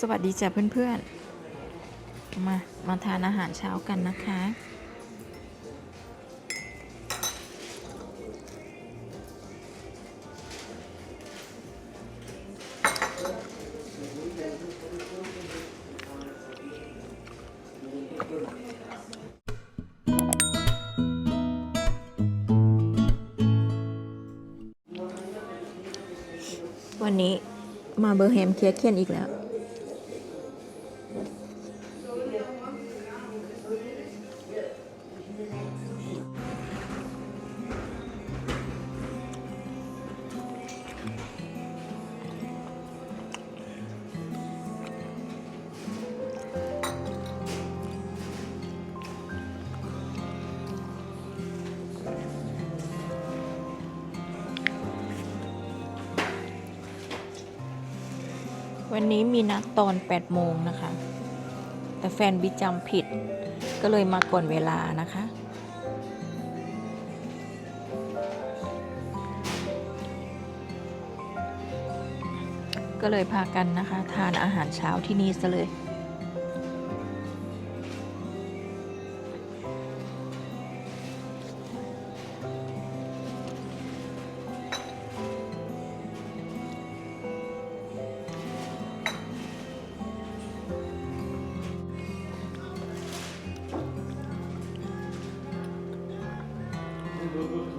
สวัสดีจ้ะเพื่อนๆ มา มาทานอาหารเช้ากันนะคะ วันนี้มาเบอร์แฮมเคียเคียนอีกแล้ว วันนี้มีนัดตอน 8 โมงนะคะ แต่แฟนบิจำผิด ก็เลยมาก่อนเวลานะคะ ก็เลยพากันนะคะ ทานอาหารเช้าที่นี่ซะเลย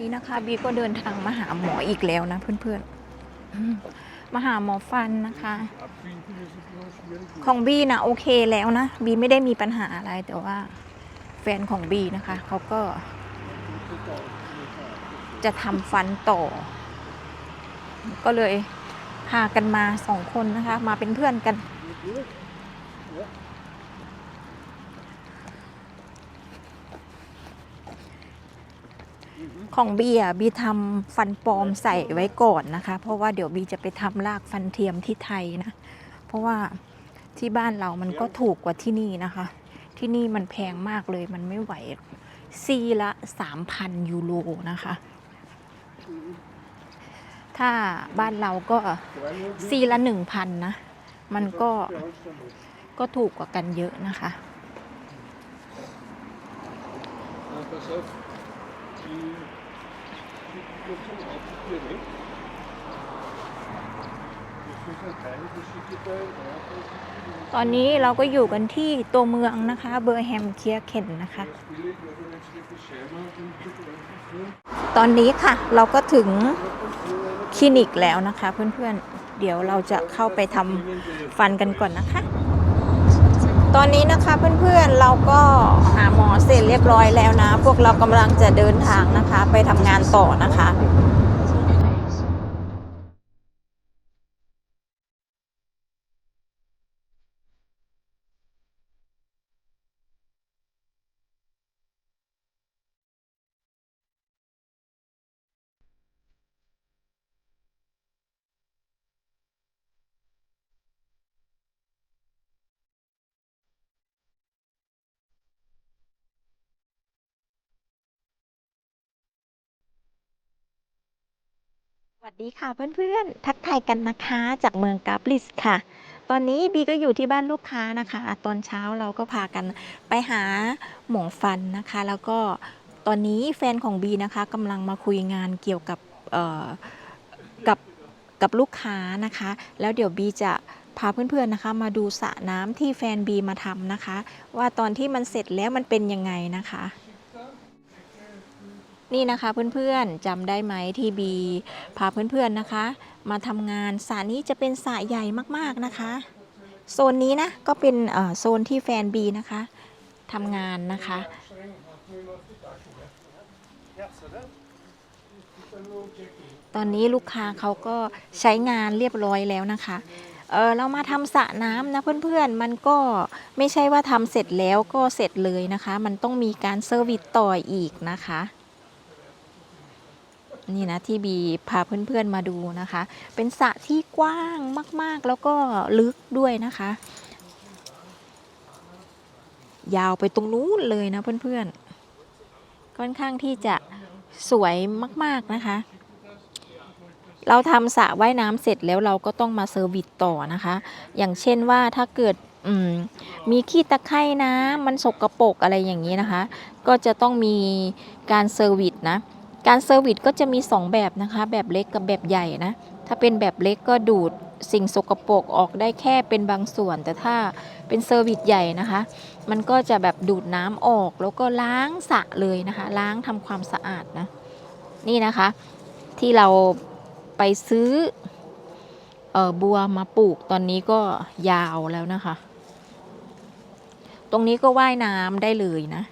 นนี้นะคะบีก็เดินทางมาหาหมออีกแล้วนะเพื่อนๆอืมมาหาหมอฟันนะคะ ของบีนะโอเคแล้วนะบีไม่ได้มีปัญหาอะไรแต่ว่าแฟนของบีนะคะเขาก็จะทำฟันต่อ ก็เลยพากันมาสองคนนะคะ มาเป็นเพื่อนกัน ของบีอะบีทำฟันปลอมใส่ไว้ก่อนนะคะ เพราะว่าเดี๋ยวบีจะไปทำรากฟันเทียมที่ไทยนะ เพราะว่าที่บ้านเรามันก็ถูกกว่าที่นี่นะคะ ที่นี่มันแพงมากเลยมันไม่ไหวซีละ3,000ยูโรนะคะ ถ้าบ้านเราก็ซีละ1,000นะ มันก็ก็ถูกกว่ากันเยอะนะคะ ตอนนี้เราก็อยู่กันที่ตัวเมืองนะคะ เบอร์แฮมเคียเคนนะคะ ตอนนี้ค่ะเราก็ถึงคลินิกแล้วนะคะ เพื่อนๆเดี๋ยวเราจะเข้าไปทำฟันกันก่อนนะคะ ตอนนี้นะคะเพื่อนๆเราก็หาหมอเสร็จเรียบร้อยแล้วนะ พวกเรากำลังจะเดินทางนะคะ ไปทำงานต่อนะคะ วัสดีค่ะเพื่อนๆ ทักทายกันนะคะจากเมืองกาบลิสค่ะ ตอนนี้บีก็อยู่ที่บ้านลูกค้านะคะ ตอนเช้าเราก็พากันไปหาหมอฟันนะคะ แล้วก็ตอนนี้แฟนของบีนะคะกำลังมาคุยงานเกี่ยวกับกับกับลูกค้านะคะ แล้วเดี๋ยวบีจะพาเพื่อนๆนะคะ มาดูสระน้ำที่แฟนบีมาทำนะคะ ว่าตอนที่มันเสร็จแล้วมันเป็นยังไงนะคะ นี่นะคะเพื่อนๆจำได้ไหมที่บีพาเพื่อนๆนะคะ มาทำงานสระนี้จะเป็นสระใหญ่มากๆนะคะ โซนนี้นะก็เป็นโซนที่แฟนบีนะคะทำงานนะคะตอนนี้ลูกค้าเขาก็ใช้งานเรียบร้อยแล้วนะคะ เออเรามาทำสระน้ำนะเพื่อนๆ มันก็ไม่ใช่ว่าทำเสร็จแล้วก็เสร็จเลยนะคะ มันต้องมีการเซอร์วิสต่ออีกนะคะ นี่นะที่บีพาเพื่อนๆมาดูนะคะ เป็นสระที่กว้างมากๆ แล้วก็ลึกด้วยนะคะ ยาวไปตรงนู้นเลยนะเพื่อนๆ ค่อนข้างที่จะสวยมากๆนะคะ เราทำสระว่ายน้ำเสร็จแล้วเราก็ต้องมาเซอร์วิสต่อนะคะ อย่างเช่นว่าถ้าเกิดมมีขี้ตะไคร่น้ำมันสกรปรกอะไรอย่างนี้นะคะ ก็จะต้องมีการเซอร์วิสนะ การเซอร์วิสก็จะมี 2 แบบนะคะ แบบเล็กกับแบบใหญ่นะ ถ้าเป็นแบบเล็กก็ดูดสิ่งสกปรกออกได้แค่เป็นบางส่วน แต่ถ้าเป็นเซอร์วิสใหญ่นะคะ มันก็จะแบบดูดน้ำออกแล้วก็ล้างสระเลยนะคะ ล้างทำความสะอาดนะ นี่นะคะ ที่เราไปซื้อเออบัวมาปลูกตอนนี้ก็ยาวแล้วนะคะ ตรงนี้ก็ว่ายน้ำได้เลยนะ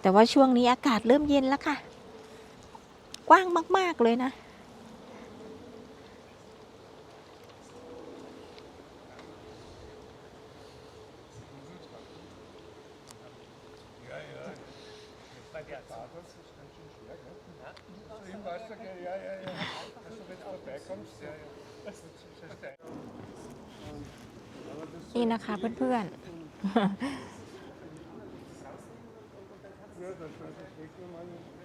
แต่ว่าช่วงนี้อากาศเริ่มเย็นแล้วค่ะ กว้างมาก ๆ เลยนะ นี่นะคะเพื่อน ๆ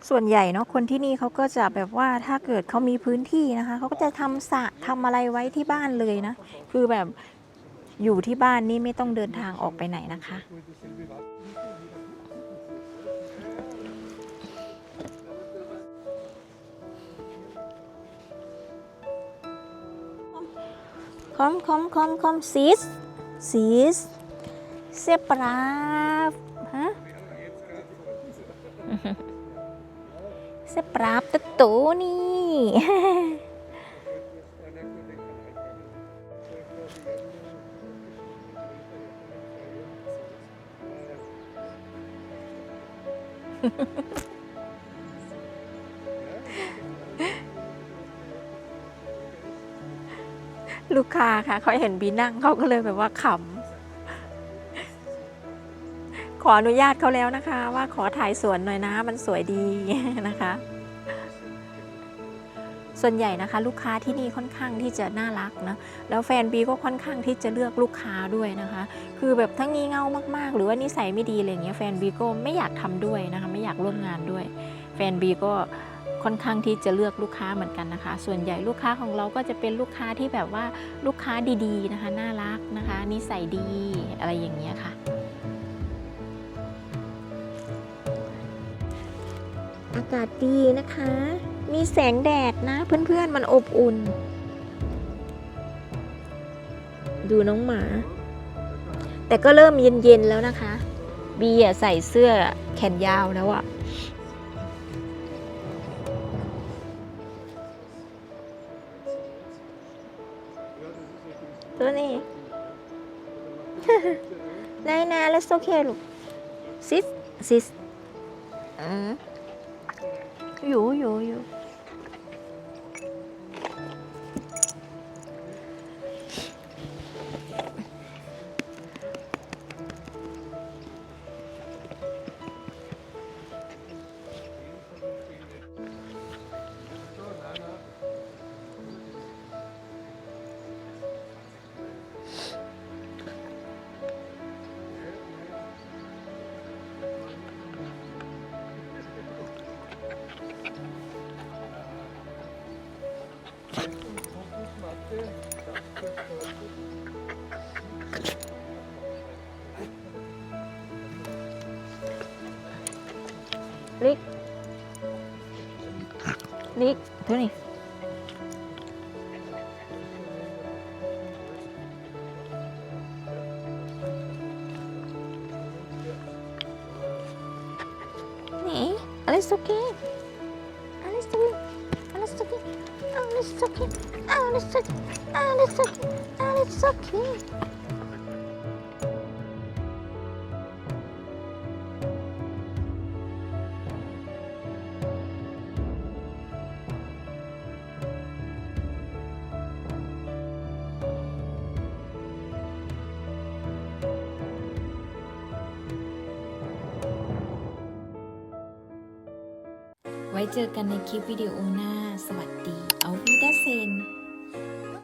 ส่วนใหญ่เนาะคนที่นี่เขาก็จะแบบว่าถ้าเกิดเขามีพื้นที่นะคะเขาก็จะทำสระทำอะไรไว้ที่บ้านเลยนะ คือแบบอยู่ที่บ้านนี่ไม่ต้องเดินทางออกไปไหนนะคะ คอมคอมคอมคอมซีสซีสเซปรา ฟฮะเซปราฟตะโตนี่ ลูกค้าค่ะ เขาเห็นบีนั่งเขาก็เลยแบบว่าขำ ออนุญาตเขาแล้วนะคะ ว่าขอถ่ายสวนหน่อยนะ มันสวยดีนะคะ ส่วนใหญ่นะคะ ลูกค้าที่นี่ค่อนข้างที่จะน่ารักนะแล้วแฟนบีก็ค่อนข้างที่จะเลือกลูกค้าด้วยนะคะ คือแบบทั้งงี่เง่ามากๆ หรือว่านิสัยไม่ดีอะไรเงี้ยแฟนบีก็ไม่อยากทำด้วยนะคะ ไม่อยากร่วมงานด้วย แฟนบีก็ค่อนข้างที่จะเลือกลูกค้าเหมือนกันนะคะ ส่วนใหญ่ลูกค้าของเราก็จะเป็นลูกค้าที่แบบว่าลูกค้าดีๆนะคะ น่ารักนะคะ นิสัยดีอะไรอย่างเงี้ยค่ะ อากาศดีนะคะ มีแสงแดดนะ เพื่อนๆมันอบอุ่น ดูน้องหมา แต่ก็เริ่มเย็นๆแล้วนะคะ บีอะใส่เสื้อแขนยาวแล้วอะตัวนี้ นายนาแล้วโอเคลูกซิสซิสอืม อยู่อ Das ลิกลิกตัวนี้นี่อลิสโอเคอลิส ไว้เจอกันในคลิปวิดีโอหน้า สวัสดี เอาวิดาเซน